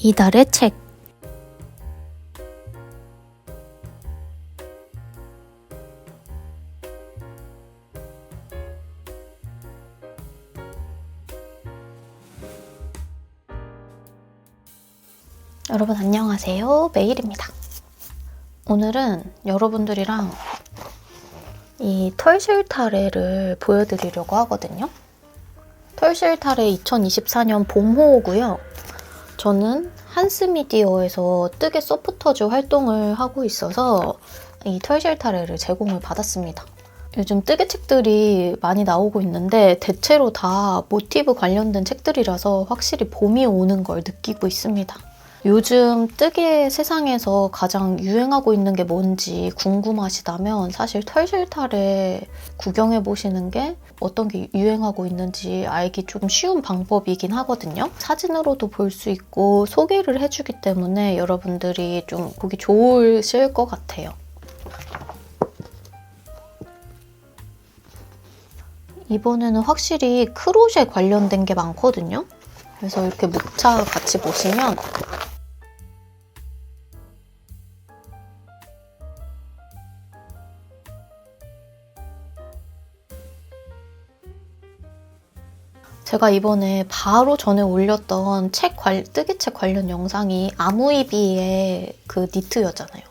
이달의 책 여러분 안녕하세요. 메일입니다. 오늘은 여러분들이랑 이 털실 타래를 보여드리려고 하거든요. 털실 타래 2024년 봄호고요. 저는 한스미디어에서 뜨개 소프터즈 활동을 하고 있어서 이 털실 타래를 제공을 받았습니다. 요즘 뜨개 책들이 많이 나오고 있는데 대체로 다 모티브 관련된 책들이라서 확실히 봄이 오는 걸 느끼고 있습니다. 요즘 뜨개 세상에서 가장 유행하고 있는 게 뭔지 궁금하시다면 사실 털실탈에 구경해 보시는 게 어떤 게 유행하고 있는지 알기 좀 쉬운 방법이긴 하거든요. 사진으로도 볼 수 있고 소개를 해주기 때문에 여러분들이 좀 보기 좋으실 것 같아요. 이번에는 확실히 크로셰 관련된 게 많거든요. 그래서 이렇게 목차 같이 보시면 제가 이번에 바로 전에 올렸던 책 관, 뜨개책 관련 영상이 아무이비의 그 니트였잖아요.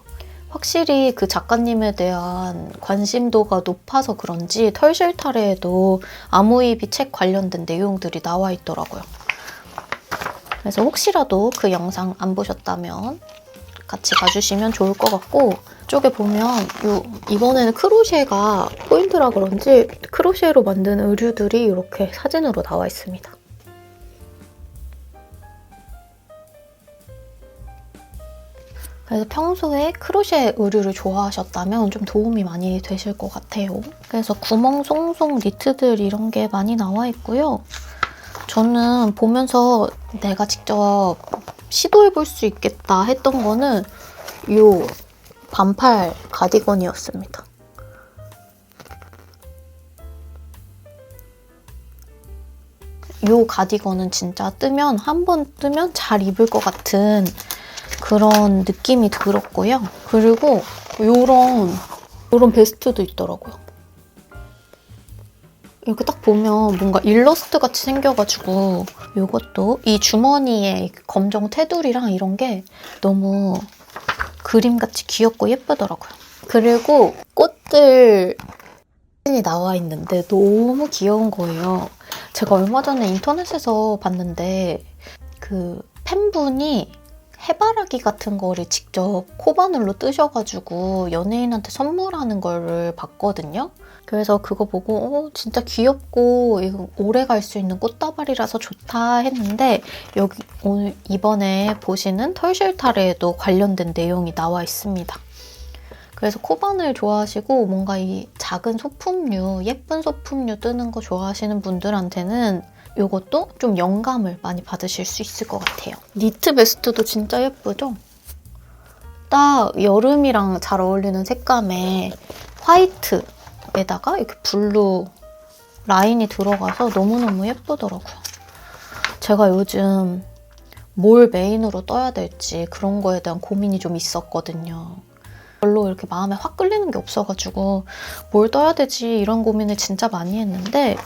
확실히 그 작가님에 대한 관심도가 높아서 그런지 털실타래에도 아무이비 책 관련된 내용들이 나와 있더라고요. 그래서 혹시라도 그 영상 안 보셨다면 같이 봐주시면 좋을 것 같고 쪽에 보면 요 이번에는 크로셰가 포인트라 그런지 크로셰로 만든 의류들이 이렇게 사진으로 나와 있습니다. 그래서 평소에 크로셰 의류를 좋아하셨다면 좀 도움이 많이 되실 것 같아요. 그래서 구멍 송송 니트들 이런 게 많이 나와 있고요. 저는 보면서 내가 직접 시도해볼 수 있겠다 했던 거는 이 반팔 가디건이었습니다. 이 가디건은 진짜 뜨면 한 번 뜨면 잘 입을 것 같은 그런 느낌이 들었고요. 그리고 이런 이런 베스트도 있더라고요. 이렇게 딱 보면 뭔가 일러스트 같이 생겨가지고 이것도 이 주머니에 검정 테두리랑 이런 게 너무 그림같이 귀엽고 예쁘더라고요. 그리고 꽃들 이 나와 있는데 너무 귀여운 거예요. 제가 얼마 전에 인터넷에서 봤는데 그 팬분이 해바라기 같은 거를 직접 코바늘로 뜨셔가지고 연예인한테 선물하는 거를 봤거든요. 그래서 그거 보고 어, 진짜 귀엽고 이거 오래 갈 수 있는 꽃다발이라서 좋다 했는데 여기 오늘 이번에 보시는 털실타래에도 관련된 내용이 나와 있습니다. 그래서 코바늘 좋아하시고 뭔가 이 작은 소품류, 예쁜 소품류 뜨는 거 좋아하시는 분들한테는 이것도 좀 영감을 많이 받으실 수 있을 것 같아요. 니트 베스트도 진짜 예쁘죠? 딱 여름이랑 잘 어울리는 색감에 화이트 에다가 이렇게 블루 라인이 들어가서 너무너무 예쁘더라고요. 제가 요즘 뭘 메인으로 떠야 될지 그런 거에 대한 고민이 좀 있었거든요. 별로 이렇게 마음에 확 끌리는 게 없어가지고 뭘 떠야 되지 이런 고민을 진짜 많이 했는데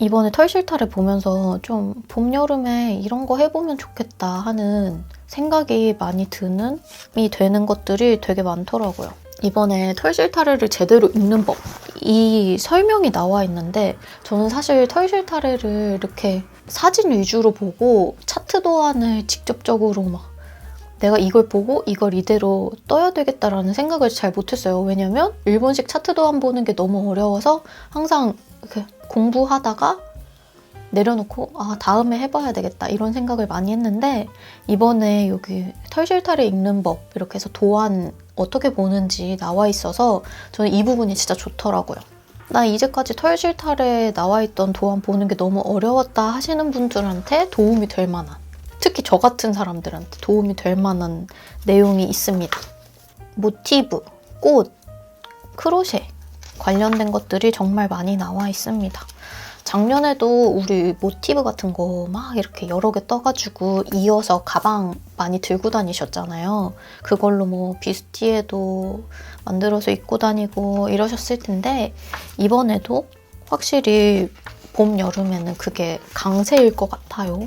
이번에 털실타를 보면서 좀 봄, 여름에 이런 거 해보면 좋겠다 하는 생각이 많이 드는, 이 되는 것들이 되게 많더라고요. 이번에 털실타래를 제대로 입는 법, 이 설명이 나와 있는데 저는 사실 털실타래를 이렇게 사진 위주로 보고 차트 도안을 직접적으로 막 내가 이걸 보고 이걸 이대로 떠야 되겠다라는 생각을 잘 못했어요. 왜냐면 일본식 차트 도안 보는 게 너무 어려워서 항상 공부하다가 내려놓고 아 다음에 해봐야 되겠다 이런 생각을 많이 했는데 이번에 여기 털실타래 읽는 법 이렇게 해서 도안 어떻게 보는지 나와 있어서 저는 이 부분이 진짜 좋더라고요. 나 이제까지 털실타래 나와 있던 도안 보는 게 너무 어려웠다 하시는 분들한테 도움이 될 만한 특히 저 같은 사람들한테 도움이 될 만한 내용이 있습니다. 모티브, 꽃, 크로셰 관련된 것들이 정말 많이 나와 있습니다. 작년에도 우리 모티브 같은 거 막 이렇게 여러 개 떠가지고 이어서 가방 많이 들고 다니셨잖아요. 그걸로 뭐 비스티에도 만들어서 입고 다니고 이러셨을 텐데 이번에도 확실히 봄, 여름에는 그게 강세일 것 같아요.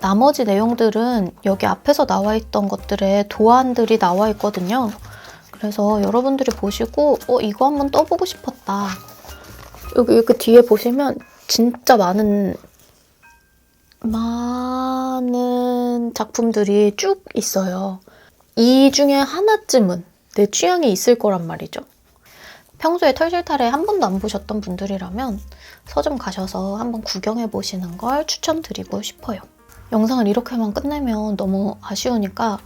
나머지 내용들은 여기 앞에서 나와 있던 것들의 도안들이 나와 있거든요. 그래서 여러분들이 보시고 어 이거 한번 떠보고 싶었다. 여기 이렇게 뒤에 보시면 진짜 많은 많은 작품들이 쭉 있어요. 이 중에 하나쯤은 내 취향이 있을 거란 말이죠. 평소에 털실탈에 한 번도 안 보셨던 분들이라면 서점 가셔서 한번 구경해 보시는 걸 추천드리고 싶어요. 영상을 이렇게만 끝내면 너무 아쉬우니까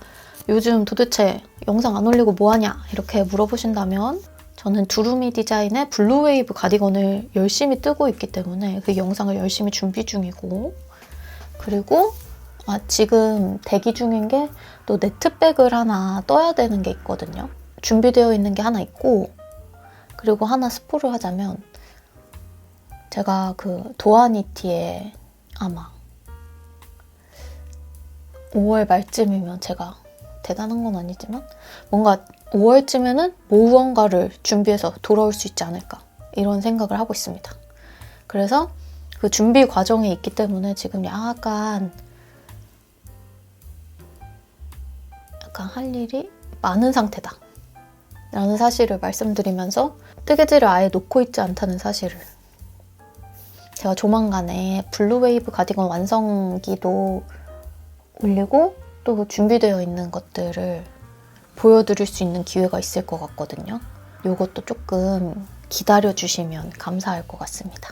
요즘 도대체 영상 안 올리고 뭐하냐 이렇게 물어보신다면 저는 두루미 디자인의 블루웨이브 가디건을 열심히 뜨고 있기 때문에 그 영상을 열심히 준비 중이고 그리고 아, 지금 대기 중인 게 또 네트백을 하나 떠야 되는 게 있거든요. 준비되어 있는 게 하나 있고 그리고 하나 스포를 하자면 제가 그 도아니티에 아마 5월 말쯤이면 제가 대단한 건 아니지만 뭔가 5월쯤에는 무언가를 준비해서 돌아올 수 있지 않을까 이런 생각을 하고 있습니다. 그래서 그 준비 과정에 있기 때문에 지금 약간 약간 할 일이 많은 상태다. 라는 사실을 말씀드리면서 뜨개질을 아예 놓고 있지 않다는 사실을 제가 조만간에 블루웨이브 가디건 완성기도 올리고 또 준비되어 있는 것들을 보여드릴 수 있는 기회가 있을 것 같거든요. 이것도 조금 기다려주시면 감사할 것 같습니다.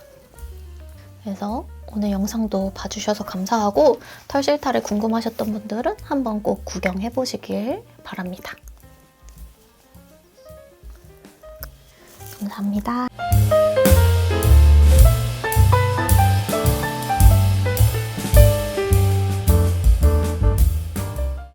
그래서 오늘 영상도 봐주셔서 감사하고 털실탈에 궁금하셨던 분들은 한번 꼭 구경해 보시길 바랍니다. 감사합니다.